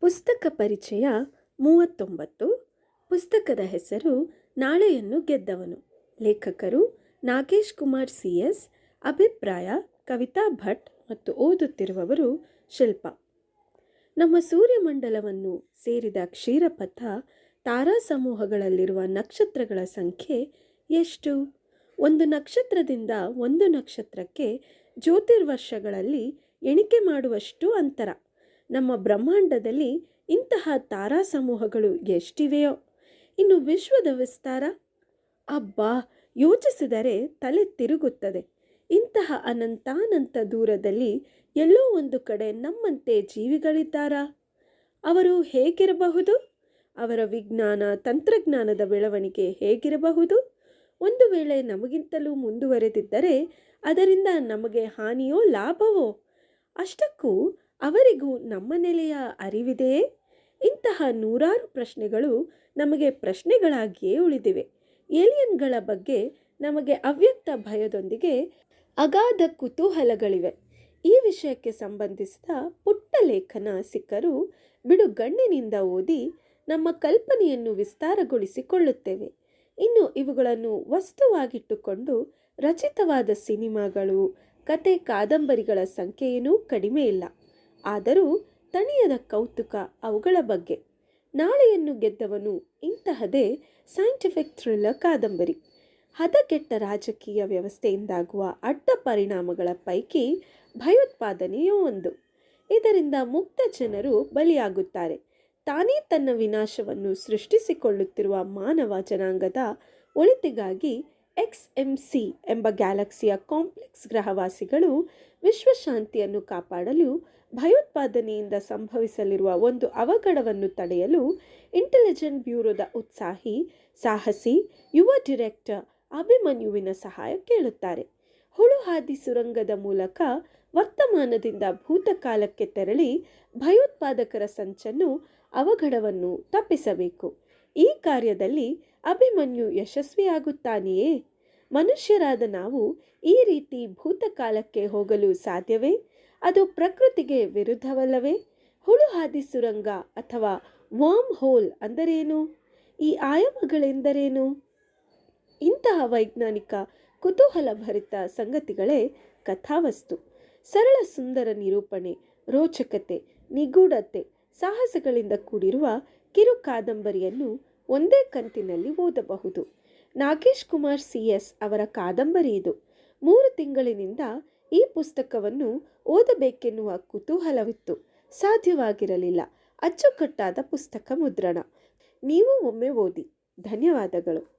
ಪುಸ್ತಕ ಪರಿಚಯ ಮೂವತ್ತೊಂಬತ್ತು. ಪುಸ್ತಕದ ಹೆಸರು ನಾಳೆಯನ್ನು ಗೆದ್ದವನು. ಲೇಖಕರು ನಾಗೇಶ್ ಕುಮಾರ್ ಸಿ ಎಸ್ ಅಭಿಪ್ರಾಯ ಕವಿತಾ ಭಟ್ ಮತ್ತು ಓದುತ್ತಿರುವವರು ಶಿಲ್ಪ. ನಮ್ಮ ಸೂರ್ಯಮಂಡಲವನ್ನು ಸೇರಿದ ಕ್ಷೀರಪಥ ತಾರಾ ಸಮೂಹಗಳಲ್ಲಿರುವ ನಕ್ಷತ್ರಗಳ ಸಂಖ್ಯೆ ಎಷ್ಟು? ಒಂದು ನಕ್ಷತ್ರದಿಂದ ಒಂದು ನಕ್ಷತ್ರಕ್ಕೆ ಜ್ಯೋತಿರ್ವರ್ಷಗಳಲ್ಲಿ ಎಣಿಕೆ ಮಾಡುವಷ್ಟು ಅಂತರ. ನಮ್ಮ ಬ್ರಹ್ಮಾಂಡದಲ್ಲಿ ಇಂತಹ ತಾರಾ ಸಮೂಹಗಳು ಎಷ್ಟಿವೆಯೋ? ಇನ್ನು ವಿಶ್ವದ ವಿಸ್ತಾರ? ಅಬ್ಬಾ, ಯೋಚಿಸಿದರೆ ತಲೆ ತಿರುಗುತ್ತದೆ. ಇಂತಹ ಅನಂತಾನಂತ ದೂರದಲ್ಲಿ ಎಲ್ಲೋ ಒಂದು ಕಡೆ ನಮ್ಮಂತೆ ಜೀವಿಗಳಿದ್ದಾರಾ? ಅವರು ಹೇಗಿರಬಹುದು? ಅವರ ವಿಜ್ಞಾನ, ತಂತ್ರಜ್ಞಾನದ ಬೆಳವಣಿಗೆ ಹೇಗಿರಬಹುದು? ಒಂದು ವೇಳೆ ನಮಗಿಂತಲೂ ಮುಂದುವರೆದಿದ್ದರೆ ಅದರಿಂದ ನಮಗೆ ಹಾನಿಯೋ ಲಾಭವೋ? ಅಷ್ಟಕ್ಕೂ ಅವರಿಗೂ ನಮ್ಮ ನೆಲೆಯ ಅರಿವಿದೆಯೇ ಇಂತಹ ನೂರಾರು ಪ್ರಶ್ನೆಗಳು ನಮಗೆ ಪ್ರಶ್ನೆಗಳಾಗಿಯೇ ಉಳಿದಿವೆ. ಏಲಿಯನ್ಗಳ ಬಗ್ಗೆ ನಮಗೆ ಅವ್ಯಕ್ತ ಭಯದೊಂದಿಗೆ ಅಗಾಧ ಕುತೂಹಲಗಳಿವೆ. ಈ ವಿಷಯಕ್ಕೆ ಸಂಬಂಧಿಸಿದ ಪುಟ್ಟ ಲೇಖನ ಸಿಕ್ಕರು ಬಿಡುಗಣ್ಣಿನಿಂದ ಓದಿ ನಮ್ಮ ಕಲ್ಪನೆಯನ್ನು ವಿಸ್ತಾರಗೊಳಿಸಿಕೊಳ್ಳುತ್ತೇವೆ. ಇನ್ನು ಇವುಗಳನ್ನು ವಸ್ತುವಾಗಿಟ್ಟುಕೊಂಡು ರಚಿತವಾದ ಸಿನಿಮಾಗಳು, ಕತೆ, ಕಾದಂಬರಿಗಳ ಸಂಖ್ಯೆಯೇನೂ ಕಡಿಮೆ ಇಲ್ಲ. ಆದರೂ ತಣಿಯದ ಕೌತುಕ ಅವುಗಳ ಬಗ್ಗೆ. ನಾಳೆಯನ್ನು ಗೆದ್ದವನು ಇಂತಹದೇ ಸೈಂಟಿಫಿಕ್ ಥ್ರಿಲ್ಲರ್ ಕಾದಂಬರಿ. ಹದಗೆಟ್ಟ ರಾಜಕೀಯ ವ್ಯವಸ್ಥೆಯಿಂದಾಗುವ ಅಡ್ಡ ಪರಿಣಾಮಗಳ ಪೈಕಿ ಭಯೋತ್ಪಾದನೆಯೂ ಒಂದು. ಇದರಿಂದ ಮುಕ್ತ ಜನರು ಬಲಿಯಾಗುತ್ತಾರೆ. ತಾನೇ ತನ್ನ ವಿನಾಶವನ್ನು ಸೃಷ್ಟಿಸಿಕೊಳ್ಳುತ್ತಿರುವ ಮಾನವ ಜನಾಂಗದ ಒಳಿತಿಗಾಗಿ ಎಕ್ಸ್ ಎಂ ಸಿ ಎಂಬ ಗ್ಯಾಲಕ್ಸಿಯ ಕಾಂಪ್ಲೆಕ್ಸ್ ಗ್ರಹವಾಸಿಗಳು ವಿಶ್ವಶಾಂತಿಯನ್ನು ಕಾಪಾಡಲು, ಭಯೋತ್ಪಾದನೆಯಿಂದ ಸಂಭವಿಸಲಿರುವ ಒಂದು ಅವಘಡವನ್ನು ತಡೆಯಲು ಇಂಟೆಲಿಜೆಂಟ್ ಬ್ಯೂರೋದ ಉತ್ಸಾಹಿ, ಸಾಹಸಿ, ಯುವ ಡಿರೆಕ್ಟರ್ ಅಭಿಮನ್ಯುವಿನ ಸಹಾಯ ಕೇಳುತ್ತಾರೆ. ಹುಳುಹಾದಿ ಸುರಂಗದ ಮೂಲಕ ವರ್ತಮಾನದಿಂದ ಭೂತಕಾಲಕ್ಕೆ ತೆರಳಿ ಭಯೋತ್ಪಾದಕರ ಸಂಚನ್ನು, ಅವಘಡವನ್ನು ತಪ್ಪಿಸಬೇಕು. ಈ ಕಾರ್ಯದಲ್ಲಿ ಅಭಿಮನ್ಯು ಯಶಸ್ವಿಯಾಗುತ್ತಾನೆಯೇ? ಮನುಷ್ಯರಾದ ನಾವು ಈ ರೀತಿ ಭೂತಕಾಲಕ್ಕೆ ಹೋಗಲು ಸಾಧ್ಯವೇ? ಅದು ಪ್ರಕೃತಿಗೆ ವಿರುದ್ಧವಲ್ಲವೇ? ಹುಳುಹಾದಿ ಸುರಂಗ ಅಥವಾ ವಾರ್ಮ್ ಹೋಲ್ ಅಂದರೇನು? ಈ ಆಯಾಮಗಳೆಂದರೇನು? ಇಂತಹ ವೈಜ್ಞಾನಿಕ ಕುತೂಹಲಭರಿತ ಸಂಗತಿಗಳೇ ಕಥಾವಸ್ತು. ಸರಳ ಸುಂದರ ನಿರೂಪಣೆ, ರೋಚಕತೆ, ನಿಗೂಢತೆ, ಸಾಹಸಗಳಿಂದ ಕೂಡಿರುವ ಕಿರು ಕಾದಂಬರಿಯನ್ನು ಒಂದೇ ಕಂತಿನಲ್ಲಿ ಓದಬಹುದು. ನಾಗೇಶ್ ಕುಮಾರ್ ಸಿ ಎಸ್ ಅವರ ಕಾದಂಬರಿ ಇದು. ಮೂರು ತಿಂಗಳಿನಿಂದ ಈ ಪುಸ್ತಕವನ್ನು ಓದಬೇಕೆನ್ನುವ ಕುತೂಹಲವಿತ್ತು. ಸಾಧ್ಯವಾಗಿರಲಿಲ್ಲ. ಅಚ್ಚುಕಟ್ಟಾದ ಪುಸ್ತಕ ಮುದ್ರಣ. ನೀವು ಒಮ್ಮೆ ಓದಿ. ಧನ್ಯವಾದಗಳು.